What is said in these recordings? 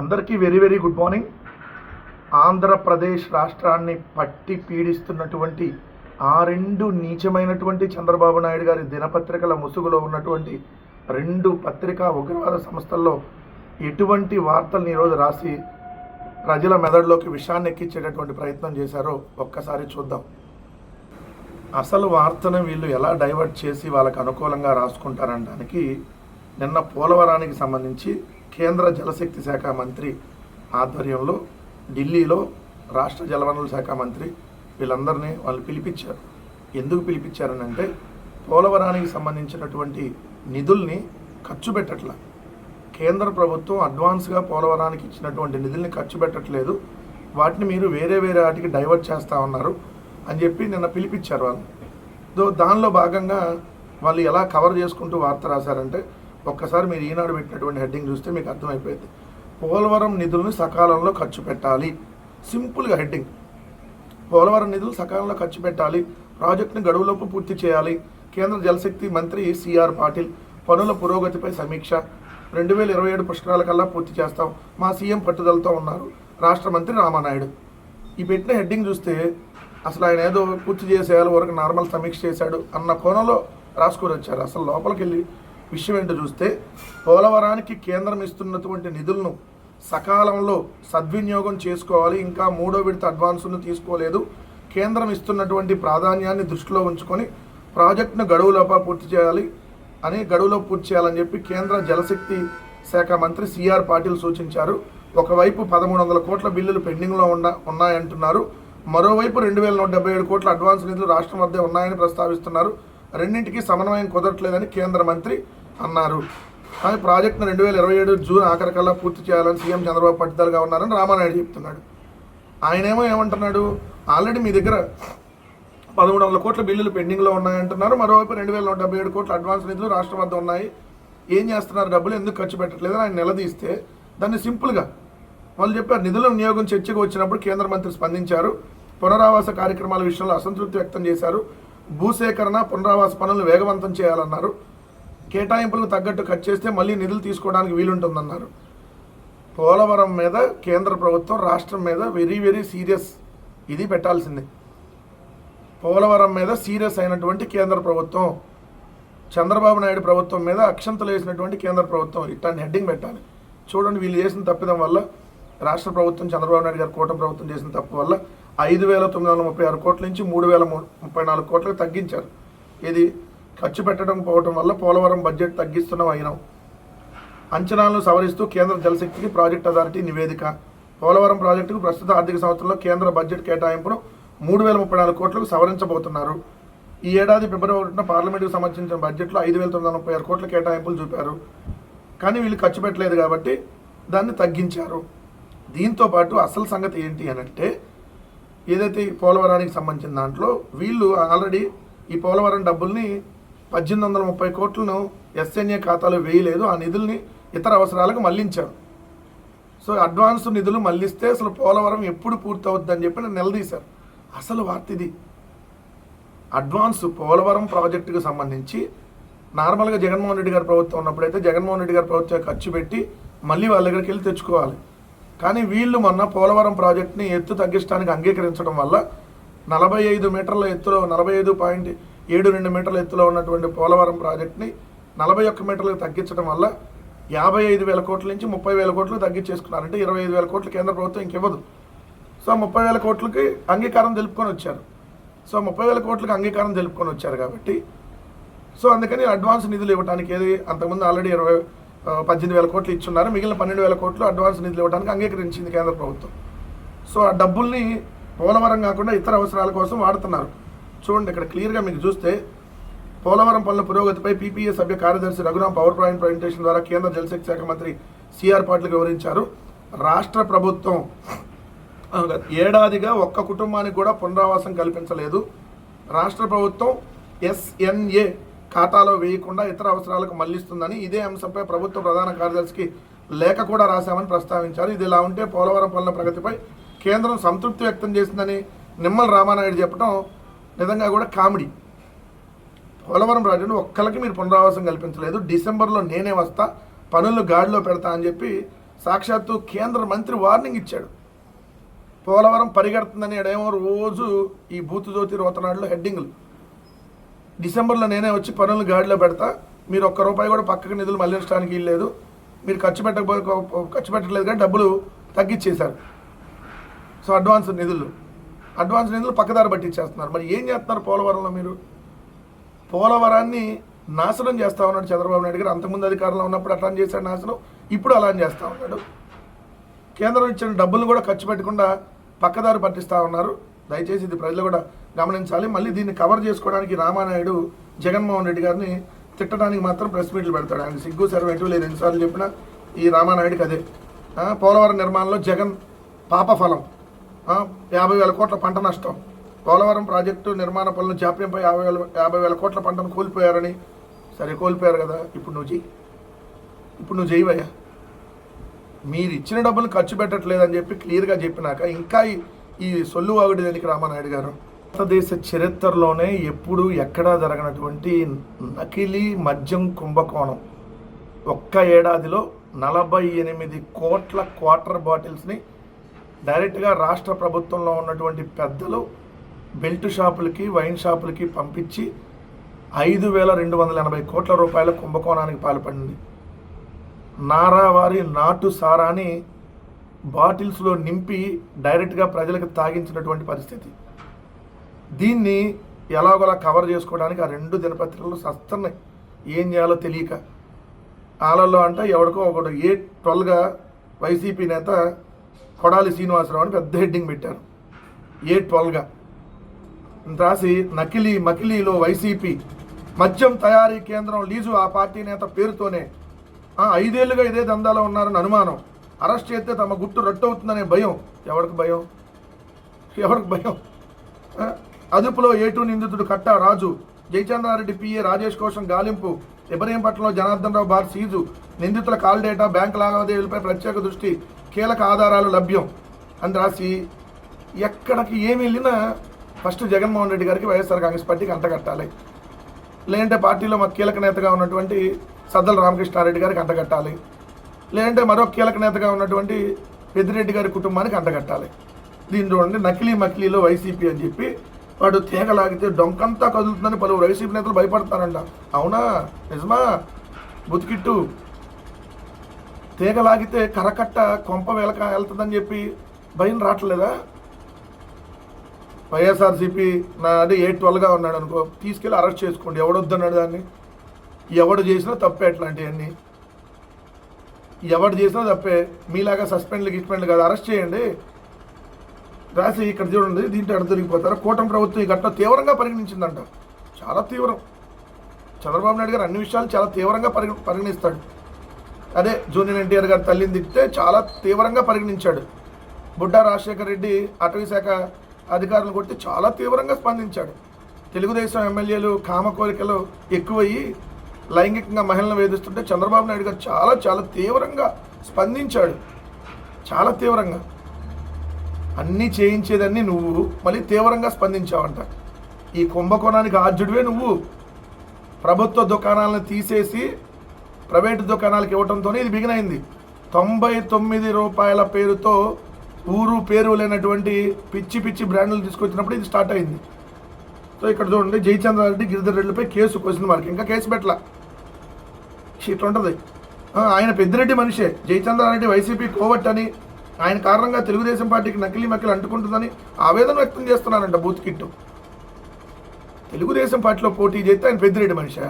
అందరికీ very very good morning. Andhra Pradesh రాష్ట్రాన్ని పట్టి పీడిస్తున్నటువంటి ఆ రెండు నీచమైనటువంటి చంద్రబాబు నాయుడు గారి దినపత్రికల ముసుగులో ఉన్నటువంటి రెండు పత్రికా ఉగ్రవాద సంస్థల్లో ఎటువంటి వార్తల్ని ఈరోజు రాసి ప్రజల మెదడులోకి విషాన్ని ఎక్కించేటటువంటి ప్రయత్నం చేశారో ఒక్కసారి చూద్దాం. అసలు వార్తను వీళ్ళు ఎలా డైవర్ట్ చేసి వాళ్ళకు అనుకూలంగా రాసుకుంటారనడానికి నిన్న పోలవరానికి సంబంధించి కేంద్ర జలశక్తి శాఖ మంత్రి ఆధ్వర్యంలో ఢిల్లీలో రాష్ట్ర జలవనరుల శాఖ మంత్రి వీళ్ళందరినీ వాళ్ళు పిలిపించారు. ఎందుకు పిలిపించారనంటే పోలవరానికి సంబంధించినటువంటి నిధుల్ని ఖర్చు పెట్టట్ల. కేంద్ర ప్రభుత్వం అడ్వాన్స్గా పోలవరానికి ఇచ్చినటువంటి నిధుల్ని ఖర్చు పెట్టట్లేదు. వాటిని మీరు వేరే వేరే వాటికి డైవర్ట్ చేస్తూ ఉన్నారు అని చెప్పి నిన్న పిలిపించారు వాళ్ళు. దో దానిలో భాగంగా వాళ్ళు ఎలా కవర్ చేసుకుంటూ వార్త రాశారంటే ఒక్కసారి మీరు ఈనాడు పెట్టినటువంటి హెడ్డింగ్ చూస్తే మీకు అర్థమైపోయింది. పోలవరం నిధులను సకాలంలో ఖర్చు పెట్టాలి. సింపుల్గా హెడ్డింగ్. పోలవరం నిధులు సకాలంలో ఖర్చు పెట్టాలి. ప్రాజెక్టును గడువులోపు పూర్తి చేయాలి. కేంద్ర జలశక్తి మంత్రి సిఆర్ పాటిల్ పనుల పురోగతిపై సమీక్ష. రెండు వేల ఇరవై ఏడు పుష్కరాల కల్లా పూర్తి చేస్తాం. మా సీఎం పట్టుదలతో ఉన్నారు. రాష్ట్ర మంత్రి రామానాయుడు. ఈ పెట్టిన హెడ్డింగ్ చూస్తే అసలు ఆయన ఏదో పూర్తి చేసేయాలి వరకు నార్మల్ సమీక్ష చేశాడు అన్న కోణంలో రాసుకొని వచ్చారు. అసలు లోపలికి వెళ్ళి విషయం ఏంటో చూస్తే పోలవరానికి కేంద్రం ఇస్తున్నటువంటి నిధులను సకాలంలో సద్వినియోగం చేసుకోవాలి ఇంకా మూడో విడత అడ్వాన్సును తీసుకోలేదు. కేంద్రం ఇస్తున్నటువంటి ప్రాధాన్యాన్ని దృష్టిలో ఉంచుకొని ప్రాజెక్టును గడువులోపా పూర్తి చేయాలి. అని గడువులో పూర్తి చేయాలని చెప్పి కేంద్ర జలశక్తి శాఖ మంత్రి సిఆర్ పాటిల్ సూచించారు. ఒకవైపు పదమూడు వందల కోట్ల బిల్లులు పెండింగ్లో ఉన్న ఉన్నాయంటున్నారు. మరోవైపు రెండు వేల నూట డెబ్బై ఏడు కోట్ల అడ్వాన్స్ నిధులు రాష్ట్రం వద్దే ఉన్నాయని ప్రస్తావిస్తున్నారు. రెండింటికి సమన్వయం కుదరట్లేదని కేంద్ర మంత్రి అన్నారు. కానీ ప్రాజెక్టును రెండు వేల ఇరవై ఏడు జూన్ ఆఖరికల్లా పూర్తి చేయాలని సీఎం చంద్రబాబు పట్టుదలగా ఉన్నారని రామానాయుడు చెప్తున్నాడు. ఆయనేమో ఏమంటున్నాడు? ఆల్రెడీ మీ దగ్గర పదమూడు వందల కోట్ల బిల్లులు పెండింగ్లో ఉన్నాయంటున్నారు. మరోవైపు రెండు వేల నూట డెబ్బై ఏడు కోట్ల అడ్వాన్స్ నిధులు రాష్ట్రం వద్ద ఉన్నాయి. ఏం చేస్తున్నారు? డబ్బులు ఎందుకు ఖర్చు పెట్టట్లేదు ఆయన నిలదీస్తే దాన్ని సింపుల్గా వాళ్ళు చెప్పారు నిధుల వినియోగం చర్చకు వచ్చినప్పుడు కేంద్ర మంత్రి స్పందించారు. పునరావాస కార్యక్రమాల విషయంలో అసంతృప్తి వ్యక్తం చేశారు. భూసేకరణ పునరావాస పనులు వేగవంతం చేయాలన్నారు. కేటాయింపులకు తగ్గట్టు కట్ చేస్తే మళ్ళీ నిధులు తీసుకోవడానికి వీలుంటుందన్నారు. పోలవరం మీద కేంద్ర ప్రభుత్వం రాష్ట్రం మీద వెరీ వెరీ సీరియస్ ఇది పెట్టాల్సిందే. పోలవరం మీద సీరియస్ అయినటువంటి కేంద్ర ప్రభుత్వం చంద్రబాబు నాయుడు ప్రభుత్వం మీద అక్షంతలు వేసినటువంటి కేంద్ర ప్రభుత్వం ఇట్లాంటి హెడ్డింగ్ పెట్టాలి. చూడండి వీళ్ళు చేసిన తప్పిదం వల్ల రాష్ట్ర ప్రభుత్వం చంద్రబాబు నాయుడు గారి కూటమి ప్రభుత్వం చేసిన తప్పు వల్ల ఐదు వేల తొమ్మిది వందల ముప్పై ఆరు కోట్ల నుంచి మూడు వేల ముప్పై నాలుగు కోట్లకు తగ్గించారు. ఇది ఖర్చు పెట్టడం పోవటం వల్ల పోలవరం బడ్జెట్ తగ్గిస్తున్నాం అయినాం. అంచనాలను సవరిస్తూ కేంద్ర జలశక్తికి ప్రాజెక్ట్ అథారిటీ నివేదిక. పోలవరం ప్రాజెక్టుకు ప్రస్తుత ఆర్థిక సంవత్సరంలో కేంద్ర బడ్జెట్ కేటాయింపును మూడు వేల ముప్పై నాలుగు కోట్లకు సవరించబోతున్నారు. ఈ ఏడాది ఫిబ్రవరి ఒకటిన పార్లమెంటుకు సంబంధించిన బడ్జెట్లో ఐదు వేల తొమ్మిది వందల ముప్పై ఆరు కోట్ల కేటాయింపులు చూపారు. కానీ వీళ్ళు ఖర్చు పెట్టలేదు కాబట్టి దాన్ని తగ్గించారు. దీంతో పాటు అసలు సంగతి ఏంటి అని అంటే ఏదైతే ఈ పోలవరానికి సంబంధించిన దాంట్లో వీళ్ళు ఆల్రెడీ ఈ పోలవరం డబ్బుల్ని పద్దెనిమిది వందల ముప్పై కోట్లను ఎస్ఎన్ఏ ఖాతాలో వేయలేదు. ఆ నిధుల్ని ఇతర అవసరాలకు మళ్ళించారు. సో అడ్వాన్స్ నిధులు మళ్ళిస్తే అసలు పోలవరం ఎప్పుడు పూర్తవుద్దని చెప్పి నేను నిలదీశారు. అసలు వార్త ఇది. అడ్వాన్స్ పోలవరం ప్రాజెక్టుకు సంబంధించి నార్మల్గా జగన్మోహన్ రెడ్డి గారి ప్రభుత్వం ఉన్నప్పుడైతే జగన్మోహన్ రెడ్డి గారి ప్రభుత్వం ఖర్చు పెట్టి మళ్ళీ వాళ్ళ దగ్గరికి వెళ్ళి తెచ్చుకోవాలి. కానీ వీళ్ళు మొన్న పోలవరం ప్రాజెక్ట్ని ఎత్తు తగ్గించడానికి అంగీకరించడం వల్ల నలభై ఐదు మీటర్ల ఎత్తులో నలభై ఐదు పాయింట్ ఏడు రెండు మీటర్ల ఎత్తులో ఉన్నటువంటి పోలవరం ప్రాజెక్ట్ని నలభై ఒక్క మీటర్లకు తగ్గించడం వల్ల యాభై ఐదు వేల కోట్ల నుంచి ముప్పై వేల కోట్లు తగ్గించేసుకున్నారు అంటే ఇరవై ఐదు వేల కోట్లు కేంద్ర ప్రభుత్వం ఇంకివ్వదు. సో ముప్పై వేల కోట్లకి అంగీకారం తెలుపుకొని వచ్చారు. సో ముప్పై వేల కోట్లకి అంగీకారం తెలుపుకొని వచ్చారు కాబట్టి సో అందుకని అడ్వాన్స్ నిధులు ఇవ్వడానికి ఏది అంతకుముందు ఆల్రెడీ ఇరవై పద్దెనిమిది వేల కోట్లు ఇచ్చున్నారు. మిగిలిన పన్నెండు వేల కోట్లు అడ్వాన్స్ నిధులు ఇవ్వడానికి అంగీకరించింది కేంద్ర ప్రభుత్వం. సో ఆ డబ్బుల్ని పోలవరం కాకుండా ఇతర అవసరాల కోసం వాడుతున్నారు. చూడండి ఇక్కడ క్లియర్గా మీకు చూస్తే పోలవరం పనుల పురోగతిపై పీపీఏ సభ్య కార్యదర్శి రఘురాం పవర్ పాయింట్ ప్రజెంటేషన్ ద్వారా కేంద్ర జలశక్తి శాఖ మంత్రి సిఆర్ పాటిల్ వివరించారు. రాష్ట్ర ప్రభుత్వం ఏడాదిగా ఒక్క కుటుంబానికి కూడా పునరావాసం కల్పించలేదు. రాష్ట్ర ప్రభుత్వం ఎస్ఎన్ఏ ఖాతాలో వేయకుండా ఇతర అవసరాలకు మళ్ళిస్తుందని ఇదే అంశంపై ప్రభుత్వ ప్రధాన కార్యదర్శికి లేఖ కూడా రాశామని ప్రస్తావించారు. ఇది ఇలా ఉంటే పోలవరం పనుల ప్రగతిపై కేంద్రం సంతృప్తి వ్యక్తం చేసిందని నిమ్మల రామానాయుడు చెప్పడం నిజంగా కూడా కామెడీ. పోలవరం ప్రాజెక్టు ఒక్కరికి మీరు పునరావాసం కల్పించలేదు. డిసెంబర్లో నేనే వస్తా పనులు గాడిలో పెడతా అని చెప్పి సాక్షాత్తు కేంద్ర మంత్రి వార్నింగ్ ఇచ్చాడు. పోలవరం పరిగెడుతుందని ఏడేమో రోజు ఈ బూతు జ్యోతి రోతనాడులో హెడ్డింగ్లు. డిసెంబర్లో నేనే వచ్చి పనులు గాడిలో పెడతా. మీరు ఒక్క రూపాయి కూడా పక్కకి నిధులు మళ్ళించడానికి వీల్లేదు. మీరు ఖర్చు పెట్టకపో ఖర్చు పెట్టలేదు కానీ డబ్బులు తగ్గించేశారు. సో అడ్వాన్స్ నిధులు. అడ్వాన్స్ నిధులు పక్కదారి పట్టించేస్తున్నారు. మరి ఏం చేస్తున్నారు పోలవరంలో మీరు? పోలవరాన్ని నాశనం చేస్తా ఉన్నాడు చంద్రబాబు నాయుడు గారు. అంతకుముందు అధికారంలో ఉన్నప్పుడు అట్లా చేశాడు నాశనం. ఇప్పుడు అలా చేస్తూ ఉన్నాడు. కేంద్రం ఇచ్చిన డబ్బులు కూడా ఖర్చు పెట్టకుండా పక్కదారి పట్టిస్తూ ఉన్నారు. దయచేసి ఇది ప్రజలు కూడా గమనించాలి. మళ్ళీ దీన్ని కవర్ చేసుకోవడానికి రామానాయుడు జగన్మోహన్ రెడ్డి గారిని తిట్టడానికి మాత్రం ప్రెస్ మీట్లు పెడతాడు. ఆయన సిగ్గు సర్వ లేదు. ఎన్నిసార్లు చెప్పినా ఈ రామానాయుడికి అదే. పోలవరం నిర్మాణంలో జగన్ పాపఫలం ఫలం. యాభై వేల కోట్ల పంట నష్టం. పోలవరం ప్రాజెక్టు నిర్మాణ పనులు జాప్యంపై యాభై వేల యాభై వేల కోట్ల పంటను కోల్పోయారని. సరే కోల్పోయారు కదా. ఇప్పుడు నువ్వు చెయ్యి. ఇప్పుడు నువ్వు చేయవయ్యా మీరు ఇచ్చిన డబ్బులు ఖర్చు పెట్టట్లేదని చెప్పి క్లియర్గా చెప్పినాక ఇంకా ఈ- సొల్లువాగుడి సొల్లు వాగుడి దేనికి రామానాయుడు గారు? భారతదేశ చరిత్రలోనే ఎప్పుడు ఎక్కడా జరగనటువంటి నకిలీ మద్యం కుంభకోణం. ఒక్క ఏడాదిలో నలభై ఎనిమిది కోట్ల క్వార్టర్ బాటిల్స్ని డైరెక్ట్గా రాష్ట్ర ప్రభుత్వంలో ఉన్నటువంటి పెద్దలు బెల్ట్ షాపులకి వైన్ షాపులకి పంపించి ఐదు వేల రెండు వందల ఎనభై కోట్ల రూపాయల కుంభకోణానికి పాల్పడింది. నారావారి నాటు సారాని బాటిల్స్లో నింపి డైరెక్ట్గా ప్రజలకు తాగించినటువంటి పరిస్థితి. దీన్ని ఎలాగోలా కవర్ చేసుకోవడానికి ఆ రెండు దినపత్రికలు సస్తున్నాయి. ఏం చేయాలో తెలియక. ఆలల్లో అంటే ఎవరికో ఒకడు ఏ ట్వెల్వ్గా వైసీపీ నేత కొడాలి శ్రీనివాసరావు అని పెద్ద హెడ్డింగ్ పెట్టారు. ఏ ట్వెల్వ్గా. రాసి నకిలీ మకిలీలో వైసీపీ మద్యం తయారీ కేంద్రం లీజు ఆ పార్టీ నేత పేరుతోనే. ఐదేళ్ళుగా ఇదే దందాలో ఉన్నారని అనుమానం. అరెస్ట్ చేస్తే తమ గుట్టు రట్టవుతుందనే భయం. ఎవరికి భయం? ఎవరికి భయం? అదుపులో ఏటూ నిందితుడు కట్టా రాజు. జయచంద్రారెడ్డి పిఏ రాజేష్ కోసం గాలింపు. ఇబ్రహీంపట్నంలో జనార్దన్ రావు బార్ సీజు. నిందితుల కాల్ డేటా బ్యాంక్ లావాదేవీలపై ప్రత్యేక దృష్టి. కీలక ఆధారాలు లభ్యం. అని రాసి ఎక్కడికి ఏమి వెళ్ళినా ఫస్ట్ జగన్మోహన్ రెడ్డి గారికి వైఎస్ఆర్ కాంగ్రెస్ పార్టీకి అంటగట్టాలి లేదంటే పార్టీలో మాకు కీలక నేతగా ఉన్నటువంటి సద్దల రామకృష్ణారెడ్డి గారికి అంటగట్టాలి లేదంటే మరో కీలక నేతగా ఉన్నటువంటి పెద్దిరెడ్డి గారి కుటుంబానికి అంటగట్టాలి. దీని చూడండి నకిలీ మకిలీలో వైసీపీ అని చెప్పి వాడు తీగలాగితే డొంకంతా కదులుతుందని పలువురు వైసీపీ నేతలు భయపడతారంట. అవునా? నిజమా? బుతికిట్టు. తీగలాగితే కరకట్ట కొంప వెలక వెళ్తుందని చెప్పి భయం రావట్లేదా? వైఎస్ఆర్సీపీ నా అదే ఎయిట్ ట్వెల్వ్గా ఉన్నాడు అనుకో తీసుకెళ్ళి అరెస్ట్ చేసుకోండి. ఎవడొద్దన్నాడు దాన్ని? ఎవడు చేసినా తప్పే అట్లాంటివన్నీ. ఎవరు చేసినా తప్పే. మీలాగా సస్పెండ్లు గిస్పెండ్లు కాదు. అరెస్ట్ చేయండి. రాసి ఇక్కడ చూడండి దీంట్లో ఎడ దొరికిపోతారు? కూటమి ప్రభుత్వం ఈ ఘటన తీవ్రంగా పరిగణించిందంట. చాలా తీవ్రం. చంద్రబాబు నాయుడు గారు అన్ని విషయాలు చాలా తీవ్రంగా పరిగ పరిగణిస్తాడు. అదే జూనియర్ ఎన్టీఆర్ గారు తల్లిని తిట్టితే చాలా తీవ్రంగా పరిగణించాడు. బుడ్డా రాజశేఖర రెడ్డి అటవీ శాఖ అధికారులు కొట్టి చాలా తీవ్రంగా స్పందించాడు. తెలుగుదేశం ఎమ్మెల్యేలు కామ కోరికలు ఎక్కువయ్యి లైంగికంగా మహిళలను వేధిస్తుంటే చంద్రబాబు నాయుడు గారు చాలా చాలా తీవ్రంగా స్పందించాడు. చాలా తీవ్రంగా. అన్నీ చేయించేదన్నీ నువ్వు మళ్ళీ తీవ్రంగా స్పందించావంట. ఈ కుంభకోణానికి ఆర్జుడివే నువ్వు. ప్రభుత్వ దుకాణాలను తీసేసి ప్రైవేటు దుకాణాలకు ఇవ్వడంతోనే ఇది బిగినైంది తొంభై తొమ్మిది రూపాయల పేరుతో ఊరు పేరు లేనటువంటి పిచ్చి పిచ్చి బ్రాండ్లు తీసుకొచ్చినప్పుడు ఇది స్టార్ట్ అయింది. సో ఇక్కడ చూడండి జయచంద్రారెడ్డి గిరిధర్ రెడ్డిపై కేసు క్వశ్చన్ మార్క్ ఇంకా కేసు పెట్టలా. షీట్ ఉంటుంది. ఆయన పెద్దిరెడ్డి మనిషే. జయచంద్రారెడ్డి వైసీపీ కోవట్ అని ఆయన కారణంగా తెలుగుదేశం పార్టీకి నకిలీ మకిలి అంటుకుంటుందని ఆవేదన వ్యక్తం చేస్తున్నానంట బూత్ కిట్టు తెలుగుదేశం పార్టీలో పోటీ చేస్తే ఆయన పెద్దిరెడ్డి మనిషా?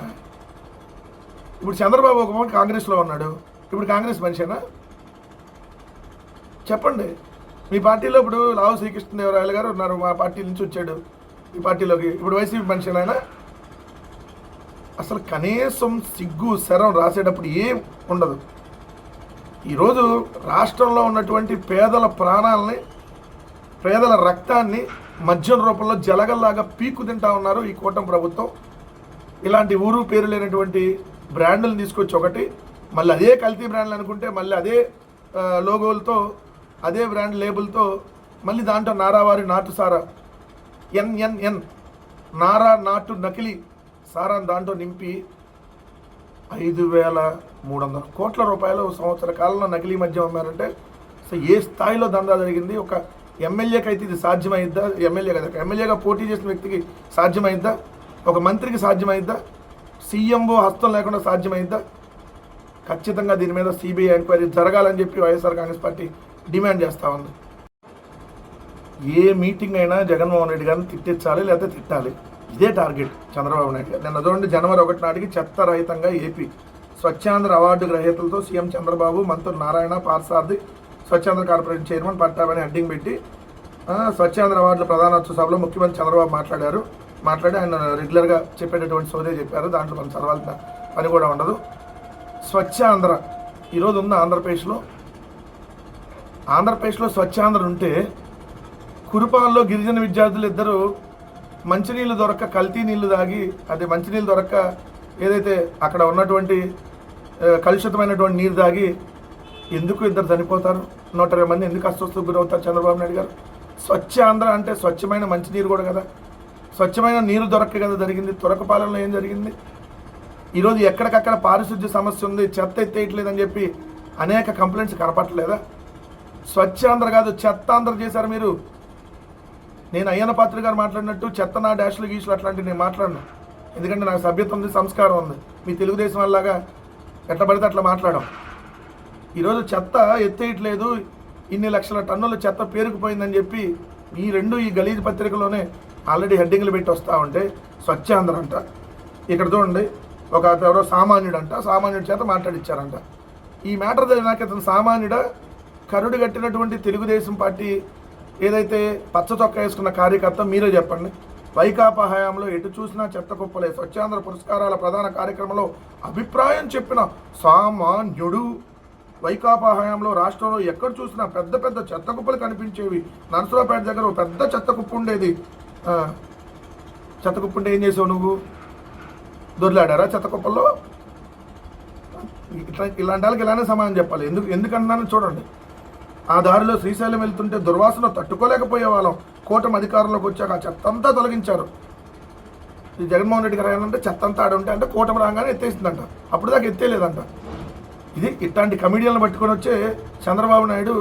ఇప్పుడు చంద్రబాబు ఒక మాట కాంగ్రెస్లో ఉన్నాడు. ఇప్పుడు కాంగ్రెస్ మనిషేనా? చెప్పండి. మీ పార్టీలో ఇప్పుడు లావు శ్రీకృష్ణదేవరాయలు గారు ఉన్నారు. మా పార్టీ నుంచి వచ్చాడు. ఈ పార్టీలోకి. ఇప్పుడు వైసీపీ మనిషినైనా అసలు కనీసం సిగ్గు శరం రాసేటప్పుడు ఏం ఉండదు. ఈరోజు రాష్ట్రంలో ఉన్నటువంటి పేదల ప్రాణాలని పేదల రక్తాన్ని మద్యం రూపంలో జలగల్లాగా పీకు తింటా ఉన్నారు ఈ కూటమి ప్రభుత్వం. ఇలాంటి ఊరు పేరు లేనటువంటి బ్రాండ్లు తీసుకొచ్చి ఒకటి మళ్ళీ అదే కల్తీ బ్రాండ్లు అనుకుంటే మళ్ళీ అదే లోగోలతో అదే బ్రాండ్ లేబుల్తో మళ్ళీ దాంట్లో నారావారి నాటు సారా ఎన్ఎన్ఎన్ నారా నాటు నకిలీ సారాన్ని దాంట్లో నింపి ఐదు వేల మూడు వందల కోట్ల రూపాయలు సంవత్సర కాలంలో నకిలీ మద్యం అమ్మారంటే సో ఏ స్థాయిలో దందా జరిగింది? ఒక ఎమ్మెల్యేకి అయితే ఇది సాధ్యమైద్దా? ఎమ్మెల్యే కదా ఎమ్మెల్యేగా పోటీ చేసిన వ్యక్తికి సాధ్యమైద్దా? ఒక మంత్రికి సాధ్యమైద్దా? సీఎంఓ హస్తం లేకుండా సాధ్యమైద్దా? ఖచ్చితంగా దీని మీద సిబిఐ ఎంక్వైరీ జరగాలని చెప్పి వైఎస్ఆర్ కాంగ్రెస్ పార్టీ డిమాండ్ చేస్తూ ఉంది. ఏ మీటింగ్ అయినా జగన్మోహన్ రెడ్డి గారిని తిట్టించాలి లేకపోతే తిట్టాలి. ఇదే టార్గెట్ చంద్రబాబు నాయుడు నిన్న చూడండి జనవరి ఒకటి నాటికి చెత్త రహితంగా ఏపీ. స్వచ్ఛాంధ్ర అవార్డు గ్రహీతలతో సీఎం చంద్రబాబు మంత్రులు నారాయణ పార్సార్థి స్వచ్ఛాంధ్ర కార్పొరేషన్ చైర్మన్ పట్టాభని అడ్డింగ్ పెట్టి స్వచ్ఛాంధ్ర అవార్డుల ప్రధానోత్సవ సభలో ముఖ్యమంత్రి చంద్రబాబు మాట్లాడారు. మాట్లాడి ఆయన రెగ్యులర్గా చెప్పేటటువంటి సోదే చెప్పారు. దాంట్లో మనం చదవాల్సిన పని కూడా ఉండదు. స్వచ్ఛాంధ్ర. ఈరోజు ఉన్న ఆంధ్రప్రదేశ్లో ఆంధ్రప్రదేశ్లో స్వచ్ఛాంధ్ర ఉంటే కురుపాల్లో గిరిజన విద్యార్థులు ఇద్దరు మంచినీళ్ళు దొరక్క కల్తీ నీళ్ళు తాగి అదే మంచినీళ్ళు దొరక్క ఏదైతే అక్కడ ఉన్నటువంటి కలుషితమైనటువంటి నీరు తాగి ఎందుకు ఇద్దరు చనిపోతారు? నూట ఇరవై మంది ఎందుకు అస్వస్థకు గురవుతారు చంద్రబాబు నాయుడు గారు? స్వచ్ఛ ఆంధ్ర అంటే స్వచ్ఛమైన మంచినీరు కూడా కదా. స్వచ్ఛమైన నీరు దొరక్క కదా జరిగింది. తురకపాలెంలో ఏం జరిగింది? ఈరోజు ఎక్కడికక్కడ పారిశుద్ధ్య సమస్య ఉంది చెత్త ఎత్తేయట్లేదని చెప్పి అనేక కంప్లైంట్స్ కనపట్టలేదా స్వచ్ఛాంధ్ర కాదు చెత్తాంధ్ర చేశారు మీరు. నేను అయ్యన్న పాత్రి గారు మాట్లాడినట్టు చెత్త నా డాష్లు గీసులు అట్లాంటివి నేను మాట్లాడను. ఎందుకంటే నాకు సభ్యత ఉంది సంస్కారం ఉంది. మీ తెలుగుదేశం వాళ్ళలాగా ఎట్లా పడితే అట్లా మాట్లాడడం. ఈరోజు చెత్త ఎత్తేయట్లేదు ఇన్ని లక్షల టన్నుల చెత్త పేరుకుపోయిందని చెప్పి ఈ రెండు ఈ గలీజ్ పత్రికలోనే ఆల్రెడీ హెడ్డింగ్లు పెట్టి వస్తూ ఉంటే స్వచ్ఛాంధ్ర అంట ఇక్కడ చూడండి ఒక ఎవరో సామాన్యుడు అంట సామాన్యుడి చేత మాట్లాడిచ్చారంట. ఈ మ్యాటర్ నాకు ఇతను సామాన్యుడ కరుడు కట్టినటువంటి తెలుగుదేశం పార్టీ ఏదైతే పచ్చ చొక్క వేసుకున్న కార్యకర్త మీరే చెప్పండి. వైకాపా హయాంలో ఎటు చూసినా చెత్త కుప్పలే. స్వచ్ఛాంధ్ర పురస్కారాల ప్రధాన కార్యక్రమంలో అభిప్రాయం చెప్పిన సామాన్యుడు. వైకాపా హయాంలో రాష్ట్రంలో ఎక్కడ చూసినా పెద్ద పెద్ద చెత్త కుప్పలు కనిపించేవి. నరసరావుపేట దగ్గర ఒక పెద్ద చెత్త కుప్ప ఉండేది. చెత్త కుప్ప ఉంటే ఏం చేసావు నువ్వు? దొరిలాడారా చెత్త కుప్పల్లో? ఇట్లా ఇలాంటి వాళ్ళకి ఇలానే సమాధానం చెప్పాలి. ఎందుకు ఎందుకంటున్నాను చూడండి. ఆ దారిలో శ్రీశైలం వెళ్తుంటే దుర్వాసన తట్టుకోలేకపోయే వాళ్ళం కూటమి అధికారంలోకి వచ్చాక ఆ చెత్త అంతా తొలగించారు. ఈ జగన్మోహన్ రెడ్డి గారు ఏమంటే చెత్త అంతా ఆడ ఉంటే అంటే కూటమి రాగానే ఎత్తేసిందంట. అప్పుడు దాకా ఎత్తేలేదంట ఇది ఇట్లాంటి కమిడియన్లు పట్టుకొని వచ్చే చంద్రబాబు నాయుడు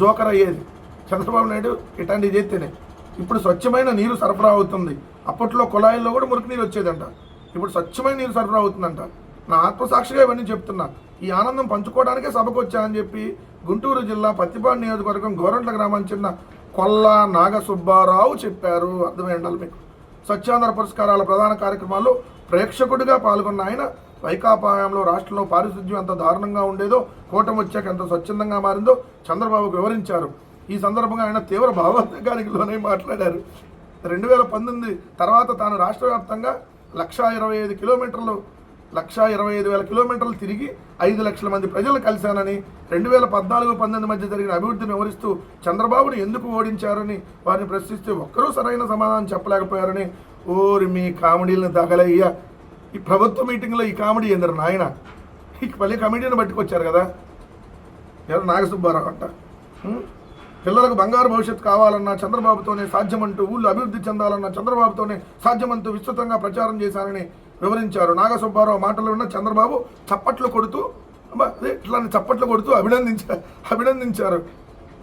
జోకర్ అయ్యేది. చంద్రబాబు నాయుడు ఇట్లాంటివి చేస్తేనే. ఇప్పుడు స్వచ్ఛమైన నీరు సరఫరా అవుతుంది. అప్పట్లో కుళాయిల్లో కూడా మురికి నీరు వచ్చేదంట. ఇప్పుడు స్వచ్ఛమైన నీరు సరఫరా అవుతుందంట. నా ఆత్మసాక్షిగా ఇవన్నీ చెప్తున్నా. ఈ ఆనందం పంచుకోవడానికే సభకు వచ్చానని చెప్పి గుంటూరు జిల్లా పత్తిపాడు నియోజకవర్గం గోరంట్ల గ్రామం చెందిన కొల్లా నాగసుబ్బారావు చెప్పారు. అర్థమై ఉండాలి మీకు? స్వచ్ఛాంధ్ర పురస్కారాల ప్రధాన కార్యక్రమాల్లో ప్రేక్షకుడిగా పాల్గొన్న ఆయన వైకాపా హయాంలో రాష్ట్రంలో పారిశుద్ధ్యం ఎంత దారుణంగా ఉండేదో కూటమి వచ్చాక ఎంత స్వచ్ఛందంగా మారిందో చంద్రబాబుకు వివరించారు. ఈ సందర్భంగా ఆయన తీవ్ర భావోద్వేగానికి లోనై మాట్లాడారు. రెండు వేల పంతొమ్మిది తర్వాత తాను రాష్ట్ర వ్యాప్తంగా లక్షా ఇరవై ఐదు కిలోమీటర్లు లక్షా ఇరవై ఐదు వేల కిలోమీటర్లు తిరిగి ఐదు లక్షల మంది ప్రజలు కలిశానని రెండు వేల పద్నాలుగు పంతొమ్మిది మధ్య జరిగిన అభివృద్ధిని వివరిస్తూ చంద్రబాబును ఎందుకు ఓడించారని వారిని ప్రశ్నిస్తే ఒక్కరూ సరైన సమాధానం చెప్పలేకపోయారని ఓరి మీ కామెడీలను తగలయ్యా. ఈ ప్రభుత్వ మీటింగ్లో ఈ కామెడీ ఎందరు నాయన? ఈ మళ్ళీ కమిటీని పట్టుకొచ్చారు కదా. ఎవరు? నాగసుబ్బారావు అంట. పిల్లలకు బంగారు భవిష్యత్తు కావాలన్నా చంద్రబాబుతోనే సాధ్యమంటూ ఊళ్ళో అభివృద్ధి చెందాలన్నా చంద్రబాబుతోనే సాధ్యమంటూ విస్తృతంగా ప్రచారం చేశారని వివరించారు. నాగసుబ్బారావు మాటలు ఉన్న చంద్రబాబు చప్పట్లు కొడుతూ అదే ఇట్లాంటి చప్పట్లు కొడుతూ అభినందించారు అభినందించారు.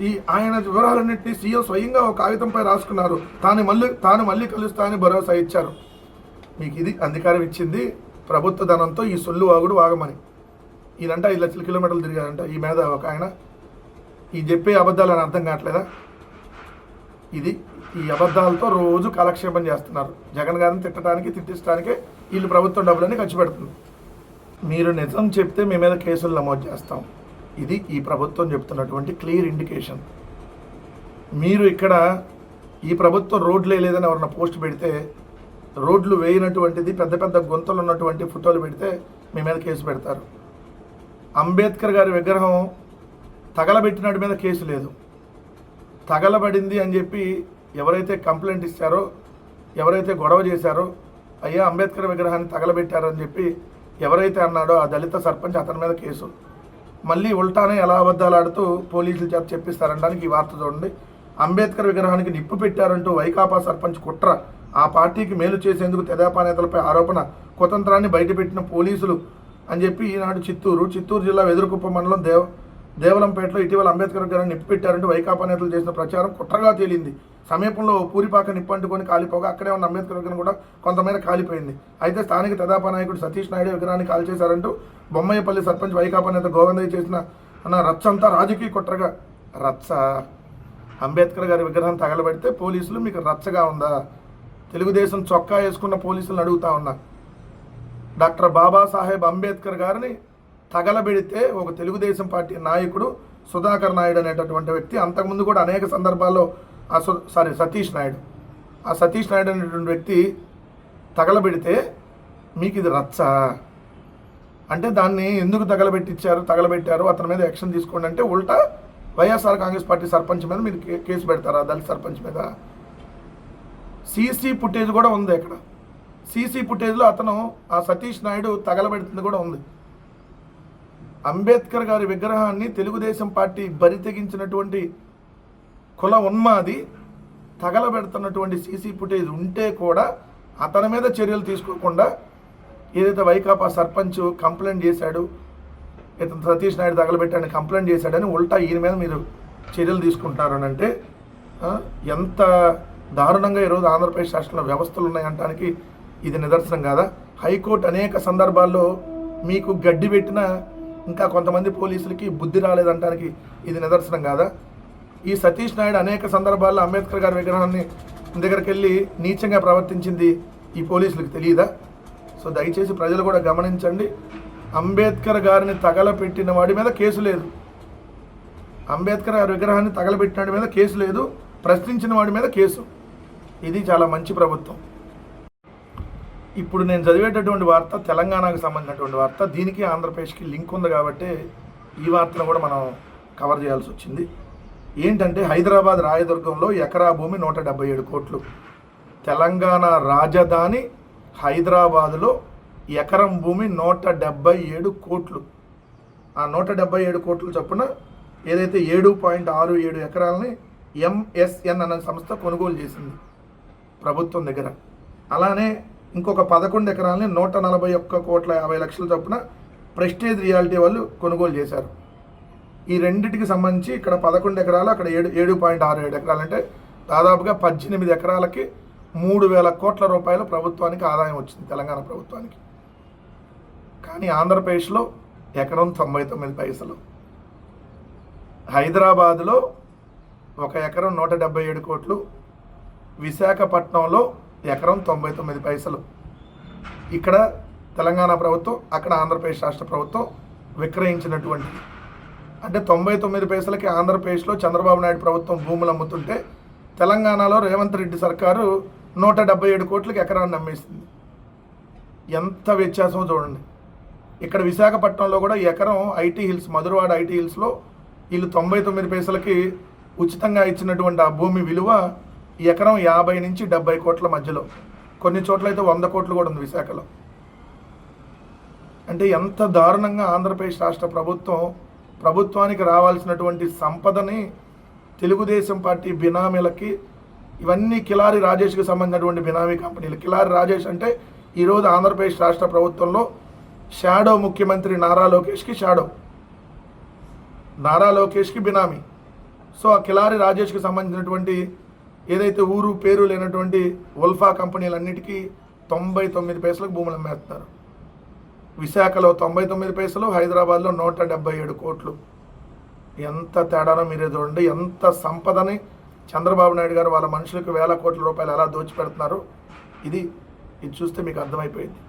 ఈ ఆయన వివరాలన్నింటినీ సీఎం స్వయంగా ఒక కాగితంపై రాసుకున్నారు. తాను మళ్ళీ తాను మళ్ళీ కలుస్తానని భరోసా ఇచ్చారు. మీకు ఇది అధికారం ఇచ్చింది. ప్రభుత్వ ధనంతో ఈ సొల్లు వాగుడు వాగమని. ఈయనంట ఐదు లక్షల కిలోమీటర్లు తిరిగారంట ఈ మీద ఒక ఆయన. ఈ చెప్పే అబద్ధాలు అని అర్థం కావట్లేదా? ఇది ఈ అబద్ధాలతో రోజు కాలక్షేపం చేస్తున్నారు. జగన్ గారిని తిట్టడానికి తిట్టించడానికే వీళ్ళు ప్రభుత్వం డబ్బులని ఖర్చు పెడుతుంది. మీరు నిజం చెప్తే మీ మీద కేసులు నమోదు చేస్తాం. ఇది ఈ ప్రభుత్వం చెప్తున్నటువంటి క్లియర్ ఇండికేషన్. మీరు ఇక్కడ ఈ ప్రభుత్వం రోడ్లు వేయలేదని ఎవరన్నా పోస్ట్ పెడితే రోడ్లు వేయనటువంటిది పెద్ద పెద్ద గుంతలు ఉన్నటువంటి ఫోటోలు పెడితే మీ మీద కేసు పెడతారు. అంబేద్కర్ గారి విగ్రహం తగలబెట్టినట్టు మీద కేసు లేదు. తగలబడింది అని చెప్పి ఎవరైతే కంప్లైంట్ ఇచ్చారో ఎవరైతే గొడవ చేశారో అయ్యా అంబేద్కర్ విగ్రహాన్ని తగలబెట్టారని చెప్పి ఎవరైతే అన్నాడో ఆ దళిత సర్పంచ్ అతని మీద కేసు. మళ్ళీ ఉల్టానే ఎలా అబద్ధాలాడుతూ పోలీసులు చేత చెప్పిస్తారనడానికి ఈ వార్త చూడండి. అంబేద్కర్ విగ్రహానికి నిప్పు పెట్టారంటూ వైకాపా సర్పంచ్ కుట్ర ఆ పార్టీకి మేలు చేసేందుకు తెదేపా నేతలపై ఆరోపణ కుతంత్రాన్ని బయటపెట్టిన పోలీసులు అని చెప్పి ఈనాడు చిత్తూరు చిత్తూరు జిల్లా వెదురుకుప్ప మండలం దేవ దేవలంపేటలో ఇటీవల అంబేద్కర్ గారిని నిప్పు పెట్టారంటూ వైకాపా నేతలు చేసిన ప్రచారం కుట్రగా తేలింది. సమీపంలో పూరిపాక నిప్పంటుకొని కాలిపోగా అక్కడే ఉన్న అంబేద్కర్ విగ్రహం కూడా కొంతమేర కాలిపోయింది. అయితే స్థానిక తెదాపా నాయకుడు సతీష్ నాయుడు విగ్రహాన్ని కాల్చేశారంటూ బొమ్మయ్యపల్లి సర్పంచ్ వైకాపా నేత గోవిందయ్య చేసిన అన్న రచ్చ అంతా రాజకీయ కుట్రగా. రచ్చ. అంబేద్కర్ గారి విగ్రహం తగలబెడితే పోలీసులు మీకు రచ్చగా ఉందా? తెలుగుదేశం చొక్కా వేసుకున్న పోలీసులను అడుగుతా ఉన్నా. డాక్టర్ బాబాసాహెబ్ అంబేద్కర్ గారిని తగలబెడితే ఒక తెలుగుదేశం పార్టీ నాయకుడు సుధాకర్ నాయుడు అనేటటువంటి వ్యక్తి అంతకుముందు కూడా అనేక సందర్భాల్లో ఆ సు సారీ సతీష్ నాయుడు. ఆ సతీష్ నాయుడు అనేటువంటి వ్యక్తి తగలబెడితే మీకు ఇది రచ్చ? అంటే దాన్ని ఎందుకు తగలబెట్టించారు తగలబెట్టారు అతని మీద యాక్షన్ తీసుకోండి అంటే ఉల్టా వైఎస్ఆర్ కాంగ్రెస్ పార్టీ సర్పంచ్ మీద మీరు కేసు పెడతారా దళిత సర్పంచ్ మీద? సీసీ ఫుటేజ్ కూడా ఉంది అక్కడ. సీసీ ఫుటేజ్లో అతను ఆ సతీష్ నాయుడు తగలబెడుతుంది కూడా ఉంది. అంబేద్కర్ గారి విగ్రహాన్ని తెలుగుదేశం పార్టీ బరి తెగించినటువంటి కుల ఉన్మాది తగలబెడుతున్నటువంటి సీసీ ఫుటేజ్ ఉంటే కూడా అతని మీద చర్యలు తీసుకోకుండా ఏదైతే వైకాపా సర్పంచ్ కంప్లైంట్ చేశాడు ఇతను సతీష్ నాయుడు తగలబెట్టాడని కంప్లైంట్ చేశాడని ఉల్టా ఈయన మీద మీరు చర్యలు తీసుకుంటున్నారు అంటే ఎంత దారుణంగా ఈరోజు ఆంధ్రప్రదేశ్ రాష్ట్రంలో వ్యవస్థలు ఉన్నాయంటానికి ఇది నిదర్శనం కాదా? హైకోర్టు అనేక సందర్భాల్లో మీకు గడ్డి పెట్టిన ఇంకా కొంతమంది పోలీసులకి బుద్ధి రాలేదంటానికి ఇది నిదర్శనం కాదా? ఈ సతీష్ నాయుడు అనేక సందర్భాల్లో అంబేద్కర్ గారి విగ్రహాన్ని దగ్గరికి వెళ్ళి నీచంగా ప్రవర్తించింది ఈ పోలీసులకు తెలియదా సో దయచేసి ప్రజలు కూడా గమనించండి. అంబేద్కర్ గారిని తగలపెట్టిన వాడి మీద కేసు లేదు. అంబేద్కర్ గారి విగ్రహాన్ని తగలబెట్టిన వాడి మీద కేసు లేదు. ప్రశ్నించిన వాడి మీద కేసు. ఇది చాలా మంచి ప్రభుత్వం. ఇప్పుడు నేను చదివేటటువంటి వార్త తెలంగాణకు సంబంధించినటువంటి వార్త దీనికి ఆంధ్రప్రదేశ్కి లింక్ ఉంది కాబట్టి ఈ వార్తను కూడా మనం కవర్ చేయాల్సి వచ్చింది. ఏంటంటే హైదరాబాద్ రాయదుర్గంలో ఎకరా భూమి నూట డెబ్బై ఏడు కోట్లు. తెలంగాణ రాజధాని హైదరాబాదులో ఎకరం భూమి నూట డెబ్బై ఏడు కోట్లు. ఆ నూట డెబ్బై ఏడు కోట్లు చొప్పున ఏదైతే ఏడు పాయింట్ ఆరు ఏడు ఎకరాలని ఎంఎస్ఎన్ అనే సంస్థ కొనుగోలు చేసింది ప్రభుత్వం దగ్గర. అలానే ఇంకొక పదకొండు ఎకరాలని నూట నలభై ఒక్క కోట్ల యాభై లక్షల చొప్పున ప్రెస్టేజ్ రియాలిటీ వాళ్ళు కొనుగోలు చేశారు. ఈ రెండింటికి సంబంధించి ఇక్కడ పదకొండు ఎకరాలు అక్కడ ఏడు ఏడు పాయింట్ ఆరు ఏడు ఎకరాలు అంటే దాదాపుగా పద్దెనిమిది ఎకరాలకి మూడు వేల కోట్ల రూపాయలు ప్రభుత్వానికి ఆదాయం వచ్చింది తెలంగాణ ప్రభుత్వానికి. కానీ ఆంధ్రప్రదేశ్లో ఎకరం తొంభై తొమ్మిది పైసలు. హైదరాబాదులో ఒక ఎకరం నూట డెబ్బై ఏడు కోట్లు. విశాఖపట్నంలో ఎకరం తొంభై తొమ్మిది పైసలు. ఇక్కడ తెలంగాణ ప్రభుత్వం అక్కడ ఆంధ్రప్రదేశ్ రాష్ట్ర ప్రభుత్వం విక్రయించినటువంటి. అంటే తొంభై తొమ్మిది పైసలకి ఆంధ్రప్రదేశ్లో చంద్రబాబు నాయుడు ప్రభుత్వం భూములు అమ్ముతుంటే తెలంగాణలో రేవంత్ రెడ్డి సర్కారు నూట డెబ్బై ఏడు కోట్లకి ఎకరాన్ని అమ్మేసింది ఎంత వ్యత్యాసమో చూడండి. ఇక్కడ విశాఖపట్నంలో కూడా ఎకరం ఐటీ హిల్స్ మధురవాడ ఐటీ హిల్స్లో వీళ్ళు తొంభై తొమ్మిది పైసలకి ఉచితంగా ఇచ్చినటువంటి ఆ భూమి విలువ ఎకరం యాభై నుంచి డెబ్బై కోట్ల మధ్యలో. కొన్ని చోట్ల అయితే వంద కోట్లు కూడా ఉంది విశాఖలో. అంటే ఎంత దారుణంగా ఆంధ్రప్రదేశ్ రాష్ట్ర ప్రభుత్వం ప్రభుత్వానికి రావాల్సినటువంటి సంపదని తెలుగుదేశం పార్టీ బినామీలకి ఇవన్నీ కిలారి రాజేష్కి సంబంధించినటువంటి బినామీ కంపెనీలు. కిలారి రాజేష్ అంటే ఈరోజు ఆంధ్రప్రదేశ్ రాష్ట్ర ప్రభుత్వంలో షాడో ముఖ్యమంత్రి నారా లోకేష్కి షాడో. నారా లోకేష్కి బినామీ. సో ఆ కిలారి రాజేష్కి సంబంధించినటువంటి ఏదైతే ఊరు పేరు లేనటువంటి ఉల్ఫా కంపెనీలన్నిటికీ తొంభై తొమ్మిది పైసలకు భూములు అమ్మేస్తున్నారు విశాఖలో తొంభై తొమ్మిది పైసలు హైదరాబాద్లో నూట డెబ్బై ఏడు కోట్లు. ఎంత తేడానో మీరే చూడండి. ఎంత సంపదని చంద్రబాబు నాయుడు గారు వాళ్ళ మనుషులకు వేల కోట్ల రూపాయలు ఎలా దోచిపెడుతున్నారు? ఇది ఇది చూస్తే మీకు అర్థమైపోయింది.